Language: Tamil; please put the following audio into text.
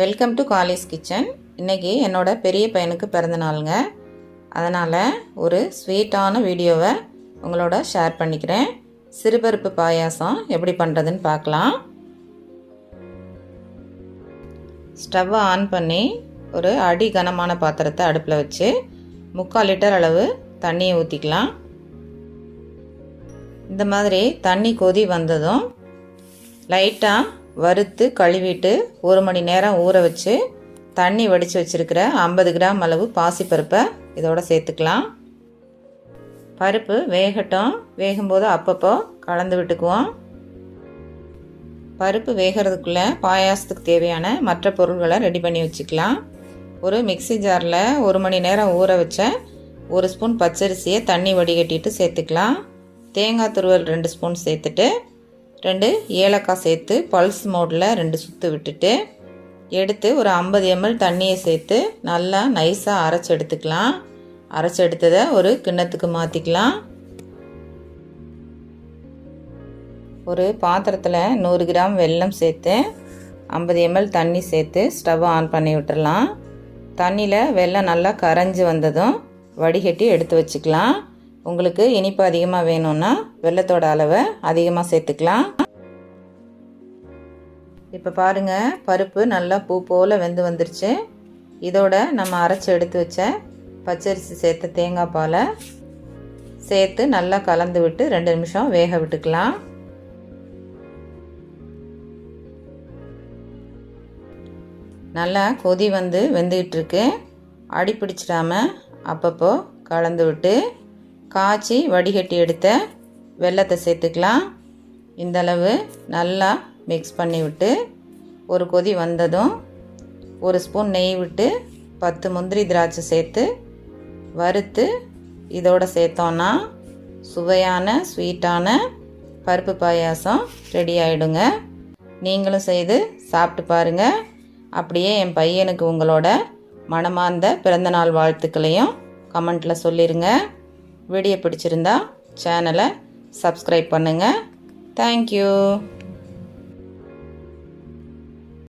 வெல்கம் டு காலிஸ் கிச்சன் இன்றைக்கி என்னோடய பெரிய பையனுக்கு பிறந்த நாளுங்க. அதனால் ஒரு ஸ்வீட்டான வீடியோவை உங்களோட ஷேர் பண்ணிக்கிறேன். சிறுபருப்பு பாயாசம் எப்படி பண்ணுறதுன்னு பார்க்கலாம். ஸ்டவ்வை ஆன் பண்ணி ஒரு அடி கனமான பாத்திரத்தை அடுப்பில் வச்சு முக்கால் லிட்டர் அளவு தண்ணியை ஊற்றிக்கலாம் இந்த மாதிரி தண்ணி கொதி வந்ததும் லைட்டாக வறுத்து கழுவிட்டு ஒரு மணி நேரம் ஊற வச்சு தண்ணி வடித்து வச்சுருக்கிற ஐம்பது கிராம் அளவு பாசிப்பருப்பை இதோட சேர்த்துக்கலாம். பருப்பு வேகட்டும். வேகும்போது அப்பப்போ கலந்து விட்டுக்குவோம். பருப்பு வேகிறதுக்குள்ளே பாயாசத்துக்கு தேவையான மற்ற பொருள்களை ரெடி பண்ணி வச்சுக்கலாம். ஒரு மிக்சி ஜாரில் ஒரு மணி நேரம் ஊற வச்ச ஒரு ஸ்பூன் பச்சரிசியை தண்ணி வடிகட்டிட்டு சேர்த்துக்கலாம். தேங்காய் துருவல் ரெண்டு ஸ்பூன் சேர்த்துட்டு ரெண்டு ஏலக்காய் சேர்த்து பல்ஸ் மோடில் ரெண்டு சுற்று விட்டுட்டு எடுத்து ஒரு ஐம்பது எம்எல் தண்ணியை சேர்த்து நல்லா நைஸாக அரைச்சி எடுத்துக்கலாம். அரைச்சி எடுத்ததை ஒரு கிண்ணத்துக்கு மாற்றிக்கலாம் ஒரு பாத்திரத்தில் நூறு கிராம் வெல்லம் சேர்த்து ஐம்பது எம்எல் தண்ணி சேர்த்து ஸ்டவ் ஆன் பண்ணி விட்டுறலாம். தண்ணியில் வெல்லம் நல்லா கரைஞ்சி வந்ததும் வடிகட்டி எடுத்து வச்சுக்கலாம். உங்களுக்கு இனிப்பு அதிகமாக வேணும்னா வெள்ளத்தோட அளவை அதிகமாக சேர்த்துக்கலாம். இப்போ பாருங்கள் பருப்பு நல்லா பூ போல் வெந்து வந்துருச்சு. இதோட நம்ம அரைச்சி எடுத்து வச்ச பச்சரிசி சேர்த்த தேங்காய் பாலை சேர்த்து நல்லா கலந்து விட்டு ரெண்டு நிமிஷம் வேக விட்டுக்கலாம். நல்லா கொதி வந்து வெந்துக்கிட்டு இருக்கு. அடி பிடிச்சிடாம அப்பப்போ கலந்து விட்டு காய்ச்சி வடிகட்டி எடுத்த வெள்ளத்தை சேர்த்துக்கலாம். இந்தளவு நல்லா மிக்ஸ் பண்ணி விட்டு ஒரு கொதி வந்ததும் ஒரு ஸ்பூன் நெய் விட்டு பத்து முந்திரி திராட்சை சேர்த்து வறுத்து இதோட சேர்த்தோன்னா சுவையான ஸ்வீட்டான பருப்பு பாயாசம் ரெடி ஆகிடுங்க நீங்களும் செய்து சாப்பிட்டு பாருங்கள் அப்படியே என் பையனுக்கு உங்களோட மனமார்ந்த பிறந்தநாள் வாழ்த்துக்களையும் கமெண்ட்டில் சொல்லிடுங்க வீடியோ பிடிச்சிருந்தா சேனலை சப்ஸ்கிரைப் பண்ணுங்கள் தேங்க்யூ